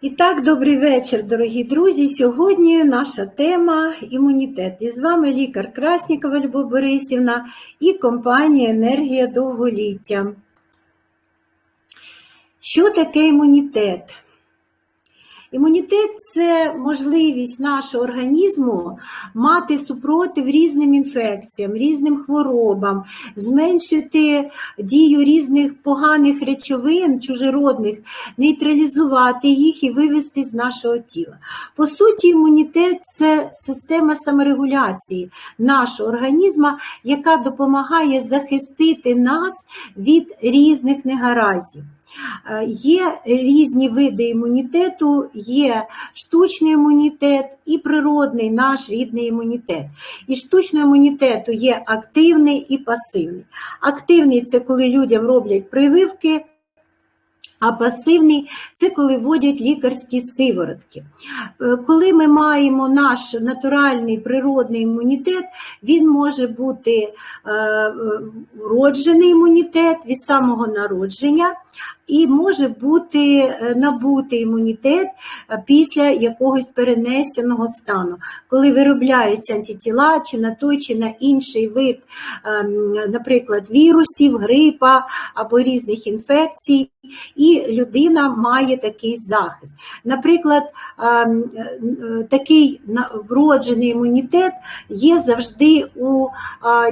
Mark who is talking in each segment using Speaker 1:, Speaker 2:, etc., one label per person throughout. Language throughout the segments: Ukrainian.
Speaker 1: І так, добрий вечір, дорогі друзі. Сьогодні наша тема імунітет. І з вами лікар Краснікова Любов Борисівна і компанія Енергія довголіття. Що таке імунітет? Імунітет це можливість нашого організму мати супротив різним інфекціям, різним хворобам, зменшити дію різних поганих речовин, чужеродних, нейтралізувати їх і вивести з нашого тіла. По суті, імунітет це система саморегуляції нашого організму, яка допомагає захистити нас від різних негараздів. Е, Є різні види імунітету, є штучний імунітет і природний наш рідний імунітет. І штучного імунітету є активний і пасивний. Активний це коли людям роблять прививки. А пасивний це коли вводять лікарські сиворотки. Е, Коли ми маємо наш натуральний природний імунітет, він може бути е, е, вроджений імунітет від самого народження, і може бути е, набутий імунітет е, після якогось перенесеного стану, коли виробляються антитіла чи на той, чи на інший вид, ем, наприклад, вірусів, грипа або різних інфекцій, і людина має такий захист. Наприклад, е, такий вроджений імунітет є завжди у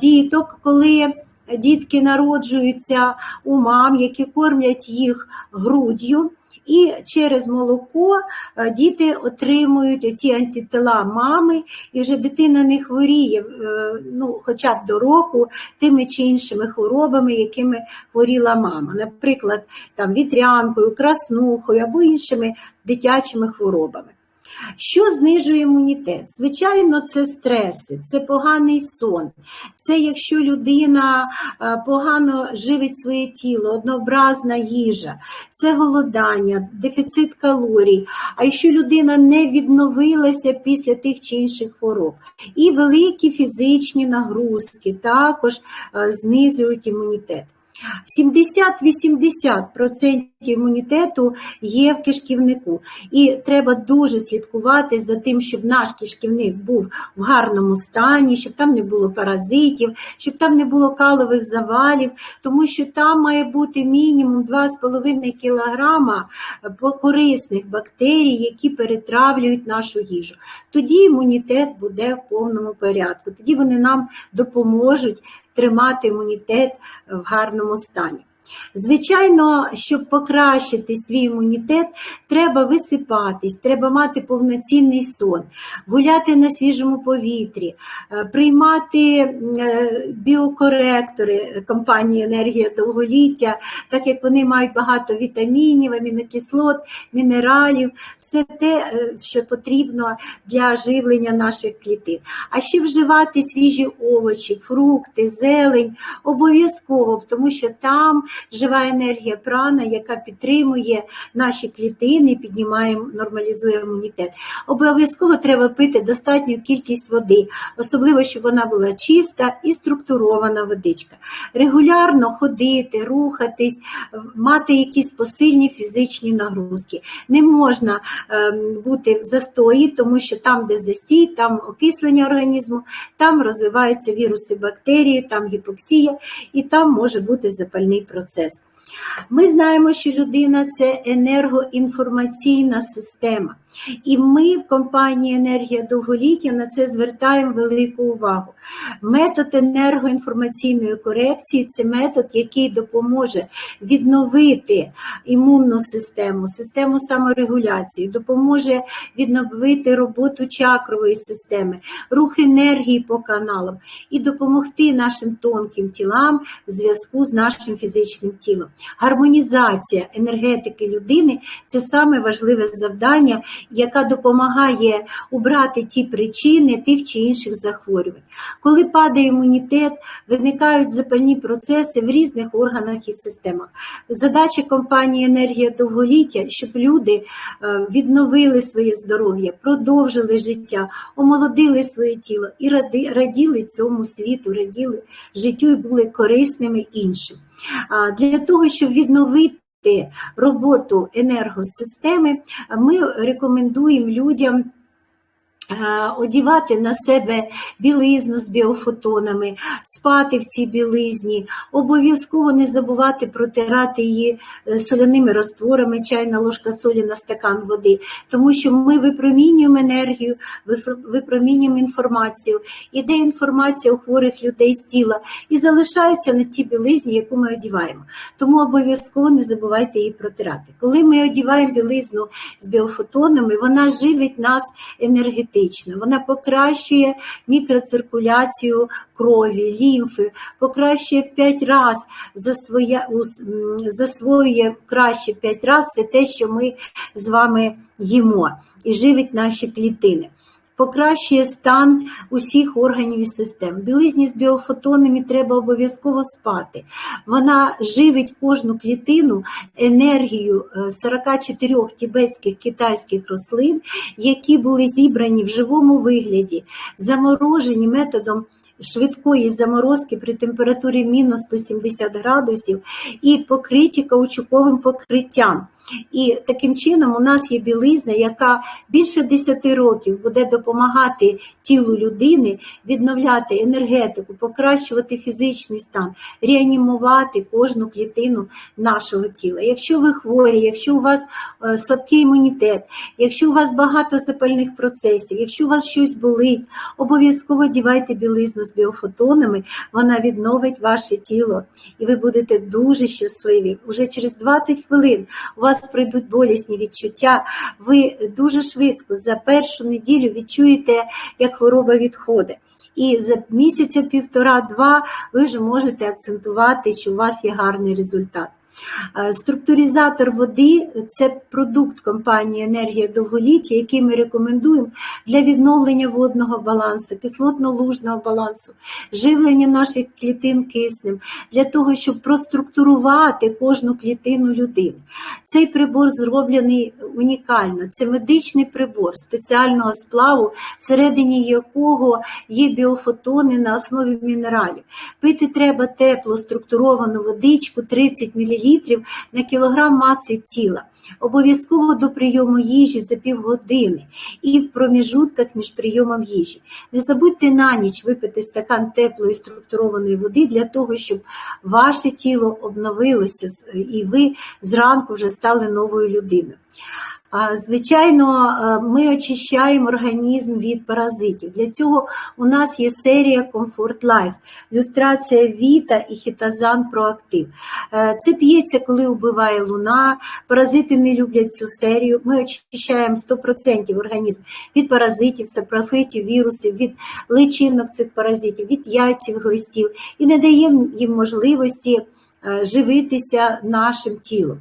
Speaker 1: діток, коли дітки народжуються у мам, які кормлять їх груддю. І через молоко е, діти отримують ті антитела мами, і вже дитина не хворіє е, ну, хоча б до року тими чи іншими хворобами, якими хворіла мама. Наприклад, там, вітрянкою, краснухою або іншими дитячими хворобами. Що знижує імунітет? Звичайно, це стреси, це поганий сон, це якщо людина е, погано живить своє тіло, однообразна їжа, це голодання, дефіцит калорій. А якщо людина не відновилася після тих чи інших хвороб, і великі фізичні нагрузки також е, знизують імунітет. 70-80% імунітету є в кишківнику, і треба дуже слідкувати за тим, щоб наш кишківник був в гарному стані, щоб там не було паразитів, щоб там не було калових завалів, тому що там має бути мінімум 2,5 кг корисних бактерій, які перетравлюють нашу їжу. Тоді імунітет буде в повному порядку, тоді вони нам допоможуть тримати імунітет в гарному стані. Звичайно, щоб покращити свій імунітет, треба висипатись, треба мати повноцінний сон, гуляти на свіжому повітрі, е, приймати е, біокоректори компанії Енергія довголіття, так як вони мають багато вітамінів, амінокислот, мінералів, все те, е, що потрібно для живлення наших клітин. А ще вживати свіжі овочі, фрукти, зелень обов'язково, тому що там жива енергія прана, яка підтримує наші клітини, піднімає, нормалізує імунітет. Обов'язково треба пити достатню кількість води, особливо, щоб вона була чиста і структурована водичка. Регулярно ходити, рухатись, мати якісь посильні фізичні нагрузки. Не можна ем, бути в застої, тому що там, де застій, там окислення організму, там розвиваються віруси, бактерії, там гіпоксія, і там може бути запальний процес. Ми знаємо, що людина це енергоінформаційна система. І ми в компанії Енергія довголіття на це звертаємо велику увагу. Метод енергоінформаційної корекції це метод, який допоможе відновити імунну систему, систему саморегуляції, допоможе відновити роботу чакрової системи, рух енергії по каналам і допомогти нашим тонким тілам в зв'язку з нашим фізичним тілом. Гармонізація енергетики людини це саме важливе завдання, яка допомагає убрати ті причини тих чи інших захворювань. Коли падає імунітет, виникають запальні процеси в різних органах і системах. Задача компанії Енергія довголіття, щоб люди е, відновили своє здоров'я, продовжили життя, омолодили своє тіло і раділи цьому світу, раділи життю і були корисними іншим. Для того, щоб відновити роботу енергосистеми, ми рекомендуємо людям. Одівати на себе білизну з біофотонами, спати в цій білизні, обов'язково не забувати протирати її е, соляними растворами, чайна ложка солі на стакан води, тому що ми випромінюємо енергію, випромінюємо інформацію, іде інформація у хворих людей з тіла і залишається на тій білизні, яку ми одіваємо. Тому обов'язково не забувайте її протирати. Коли ми одіваємо білизну з біофотонами, вона живить нас енергетично, вона покращує мікроциркуляцію крові, лімфи, покращує в 5 раз засвоє, засвоює краще в 5 разів все те, що ми з вами їмо, і живить наші клітини. Покращує стан усіх органів і систем. Білизні з біофотонами треба обов'язково спати. Вона живить кожну клітину енергію е, 44 тібетських китайських рослин, які були зібрані в живому вигляді, заморожені методом швидкої заморозки при температурі мінус 170 градусів і покриті каучуковим покриттям. І таким чином у нас є білизна, яка більше 10 років буде допомагати тілу людини відновляти енергетику, покращувати фізичний стан, реанімувати кожну клітину нашого тіла. Якщо ви хворі, якщо у вас е, слабкий імунітет, якщо у вас багато запальних процесів, якщо у вас щось болить, обов'язково дівайте білизну з біофотонами, вона відновить ваше тіло, і ви будете дуже щасливі. Уже через 20 хвилин у вас прийдуть болісні відчуття. Ви дуже швидко за першу неділю відчуєте, як хвороба відходить. І за місяця півтора-два ви вже можете акцентувати, що у вас є гарний результат. Е, Структуризатор води це продукт компанії Енергія довголіття, який ми рекомендуємо для відновлення водного балансу, кислотно-лужного балансу, живлення наших клітин киснем, для того, щоб проструктурувати кожну клітину людини. Цей прибор зроблений унікально. Це медичний прибор спеціального сплаву, всередині якого є біофотони на основі мінералів. Пити треба теплу структуровану водичку 30 мл на кілограм маси тіла. Обов'язково до прийому їжі за півгодини і в проміжутках між прийомом їжі. Не забудьте на ніч випити стакан теплої структурованої води для того, щоб ваше тіло обновилося і ви зранку вже стали новою людиною. Звичайно, е, ми очищаємо організм від паразитів. Для цього у нас є серія Comfort Life, люстрація Віта і хітазан Проактив. Е, Це п'ється, коли вбиває луна. Паразити не люблять цю серію. Ми очищаємо 100% організм від паразитів, сапрофитів, вірусів, від личинок цих паразитів, від яйців, глистів і не даємо їм можливості е, живитися нашим тілом.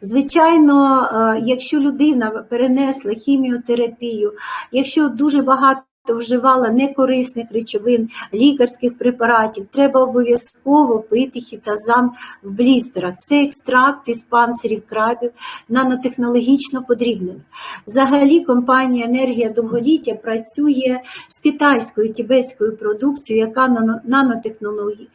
Speaker 1: Звичайно, е, якщо людина перенесла хіміотерапію, якщо дуже багато вживала некорисних речовин, лікарських препаратів, треба обов'язково пити хітазан в блістерах. Це екстракт із панцирів крабів, нанотехнологічно подрібнених. Взагалі, компанія Енергія довголіття працює з китайською тібетською продукцією, яка нанотехнологі-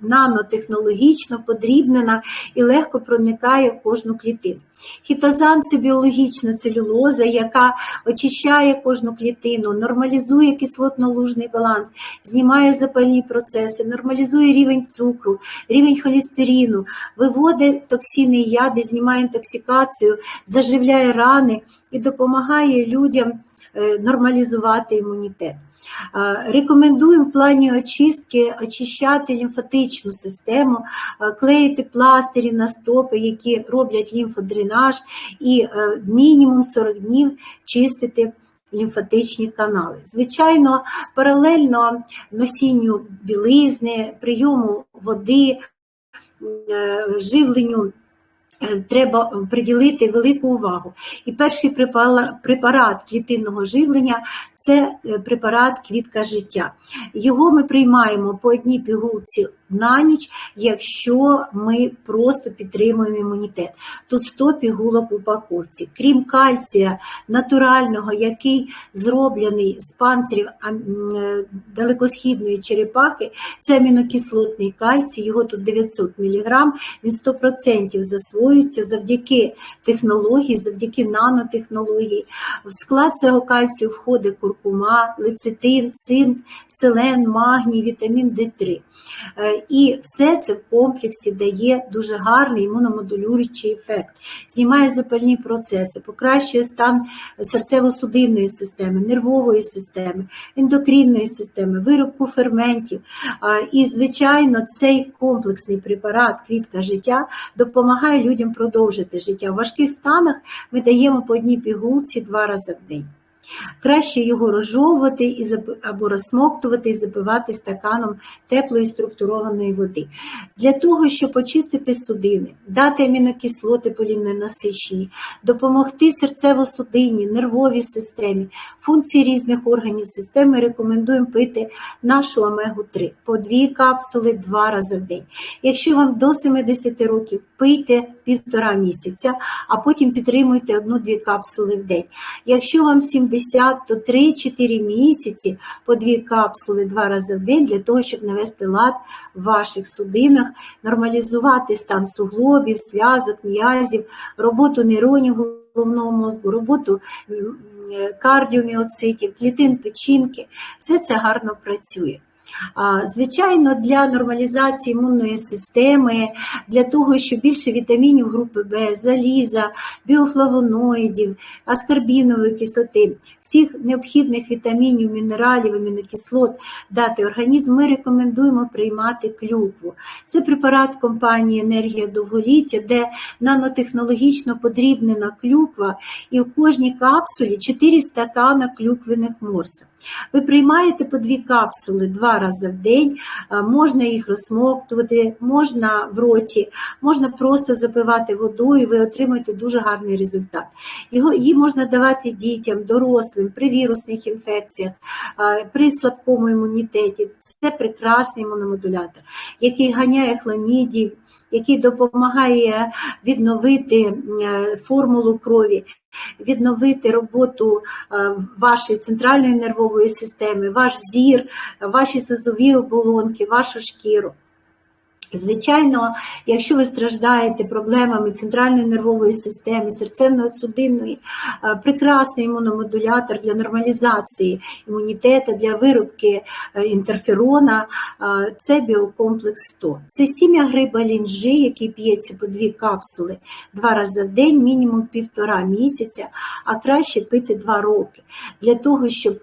Speaker 1: нанотехнологічно подрібнена і легко проникає в кожну клітину. Хітозан це біологічна целюлоза, яка очищає кожну клітину, нормалізує кислотно-лужний баланс, знімає запальні процеси, нормалізує рівень цукру, рівень холестерину, виводить токсини і яди, знімає інтоксикацію, заживляє рани і допомагає людям е, нормалізувати імунітет. Рекомендуємо в плані очистки очищати лімфатичну систему, е, клеїти пластирі на стопи, які роблять лімфодренаж, і е, мінімум 40 днів чистити лімфатичні канали. Звичайно, паралельно носінню білизни, прийому води, е, живленню. е, Треба приділити велику увагу. І перший препарат клітинного живлення це е, препарат квітка життя. Його ми приймаємо по одній пігулці на ніч, якщо ми просто підтримуємо імунітет. Тут 100 пігулок в упаковці. Крім кальція натурального, який зроблений з панцирів е, далекосхідної черепахи, це амінокислотний кальцій, його тут 900 мг, він 100% засвоює засвоюються завдяки технології, завдяки нанотехнології. В склад цього кальцію входить куркума, лецитин, цинк, селен, магній, вітамін Д3. І все це в комплексі дає дуже гарний імуномодулюючий ефект, знімає запальні процеси, покращує стан серцево-судинної системи, нервової системи, ендокринної системи, виробку ферментів. І, звичайно, цей комплексний препарат квітка життя допомагає людям продовжити життя. В важких станах ми даємо по одній пігулці два рази в день. Краще його розжовувати і або розсмоктувати і запивати стаканом теплої структурованої води. Для того, щоб очистити судини, дати амінокислоти поліненасичені, допомогти серцево-судинній, нервовій системі, функції різних органів системи, рекомендуємо пити нашу омегу-3 по дві капсули два рази в день. Якщо вам до 70 років, пийте півтора місяця, а потім підтримуйте одну-дві капсули в день. Якщо вам 70, то 3-4 місяці по дві капсули два рази в день для того, щоб навести лад в ваших судинах, нормалізувати стан суглобів, зв'язок, м'язів, роботу нейронів головного мозку, роботу кардіоміоцитів, клітин печінки. Все це гарно працює. Звичайно, для нормалізації імунної системи, для того, щоб більше вітамінів групи В, заліза, біофлавоноїдів, аскорбінової кислоти, всіх необхідних вітамінів, мінералів, амінокислот дати організм, ми рекомендуємо приймати клюкву. Це препарат компанії Енергія довголіття, де нанотехнологічно подрібнена клюква, і в кожній капсулі 4 стакана клюквених морсів. Ви приймаєте по дві капсули два рази в день, можна їх розсмоктувати, можна в роті, можна просто запивати водою, ви отримаєте дуже гарний результат. Його її можна давати дітям, дорослим при вірусних інфекціях, при слабкому імунітеті. Це прекрасний імуномодулятор, який ганяє хламідів, який допомагає відновити е, формулу крові, відновити роботу е, вашої центральної нервової системи, ваш зір, ваші сезові оболонки, вашу шкіру. Звичайно, якщо ви страждаєте проблемами центральної нервової системи, серцево-судинної, е, прекрасний імуномодулятор для нормалізації імунітету, для виробки е, інтерферона, е, це біокомплекс 100. Це сім'я гриба лінжи, який п'ється по дві капсули два рази в день, мінімум півтора місяця, а краще пити два роки, для того, щоб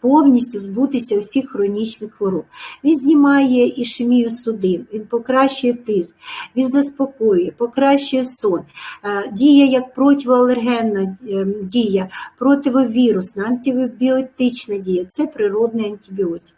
Speaker 1: повністю збутися усіх хронічних хвороб. Він знімає ішемію судин, він покращує тиск, він заспокоює, покращує сон, е, діє як протиалергенна е, дія, противовірусна, антибіотична дія. Це природний антибіотик.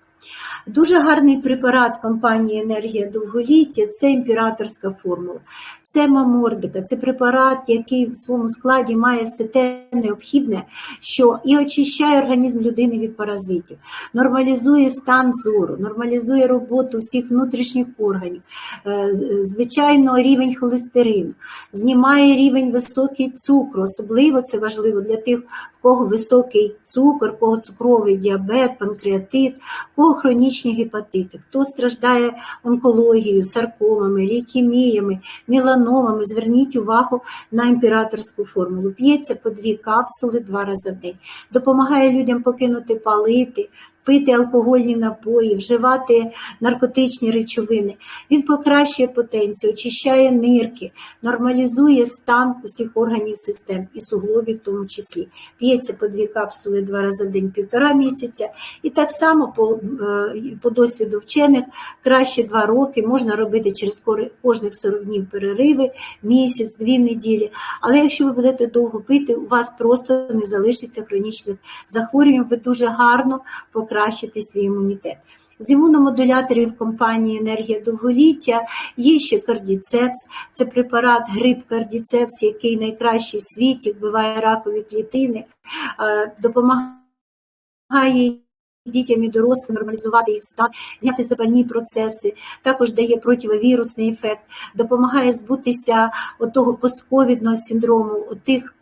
Speaker 1: Дуже гарний препарат компанії Енергія довголіття це імператорська формула, це маморбіка, це препарат, який в своєму складі має все те необхідне, що і очищає організм людини від паразитів, нормалізує стан зору, нормалізує роботу всіх внутрішніх органів, е, звичайно, рівень холестерину, знімає рівень високий цукру, особливо це важливо для тих, у кого високий цукор, кого цукровий діабет, панкреатит, у хронічні гепатити, хто страждає онкологією, саркомами, лейкеміями, меланомами, зверніть увагу на імператорську формулу. П'ється по дві капсули два рази в день. Допомагає людям покинути палити, пити алкогольні напої, вживати наркотичні речовини. Він покращує потенцію, очищає нирки, нормалізує стан усіх органів систем і суглобів в тому числі. П'ється по дві капсули два рази в день півтора місяця. І так само по, е, по досвіду вчених краще два роки можна робити через кожних 40 днів перериви, місяць, дві неділі. Але якщо ви будете довго пити, у вас просто не залишиться хронічних захворювань, ви дуже гарно покращите свій імунітет. З імуномодуляторів компанії Енергія довголіття є ще кардіцепс, це препарат гриб кардіцепс, який найкращий в світі, вбиває ракові клітини, допомагає дітям і дорослим нормалізувати їх стан, зняти запальні процеси, також дає противовірусний ефект, допомагає збутися того постковідного синдрому, тих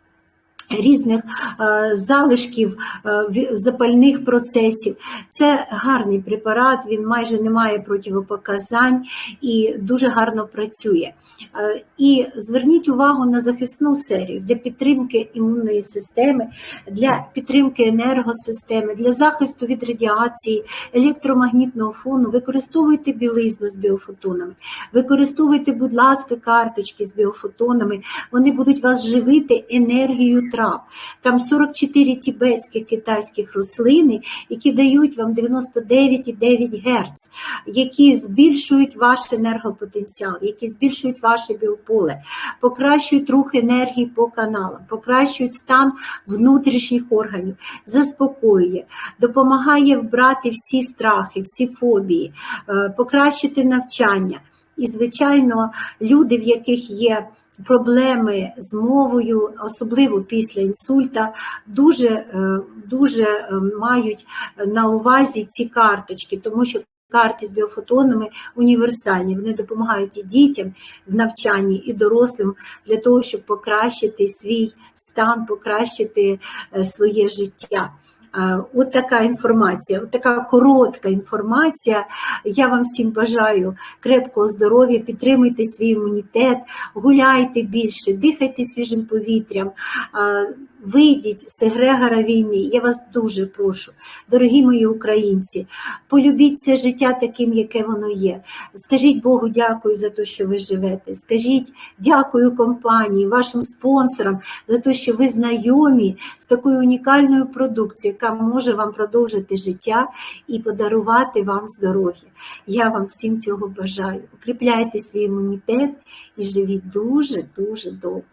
Speaker 1: Різних е, залишків е, запальних процесів. Це гарний препарат, він майже не має противопоказань і дуже гарно працює. Е, І зверніть увагу на захисну серію для підтримки імунної системи, для підтримки енергосистеми, для захисту від радіації, електромагнітного фону. Використовуйте білизну з біофотонами, використовуйте, будь ласка, карточки з біофотонами. Вони будуть вас живити енергією трав. Там 44 тібетських китайських рослини, які дають вам 99,9 Гц, які збільшують ваш енергопотенціал, які збільшують ваше біополе, покращують рух енергії по каналам, покращують стан внутрішніх органів, заспокоює, допомагає вбрати всі страхи, всі фобії, е, покращити навчання. І, звичайно, люди, в яких є проблеми з мовою, особливо після інсульта, дуже, е, дуже е, мають на увазі ці карточки, тому що карти з біофотонами універсальні. Вони допомагають і дітям в навчанні, і дорослим для того, щоб покращити свій стан, покращити е, своє життя. Е, От така інформація, от така коротка інформація. Я вам всім бажаю крепкого здоров'я, підтримуйте свій імунітет, гуляйте більше, дихайте свіжим повітрям, е, вийдіть з егрегора війни. Я вас дуже прошу, дорогі мої українці, полюбіть це життя таким, яке воно є. Скажіть Богу, дякую за те, що ви живете. Скажіть дякую компанії, вашим спонсорам за те, що ви знайомі з такою унікальною продукцією, яка може вам продовжити життя і подарувати вам здоров'я. Я вам всім цього бажаю. Укріпляйте свій імунітет і живіть дуже дуже довго.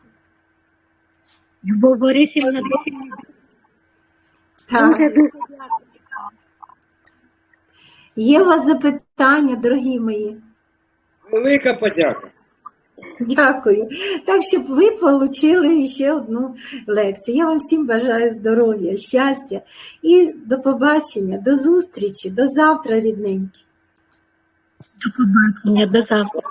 Speaker 2: Любов Борисівна,
Speaker 1: Так. Є у вас запитання, дорогі мої?
Speaker 3: Велика подяка.
Speaker 1: Дякую. Так, щоб ви отримали ще одну лекцію. Я вам всім бажаю здоров'я, щастя і до побачення, до зустрічі, до завтра, рідненькі.
Speaker 2: до побачення, до завтра.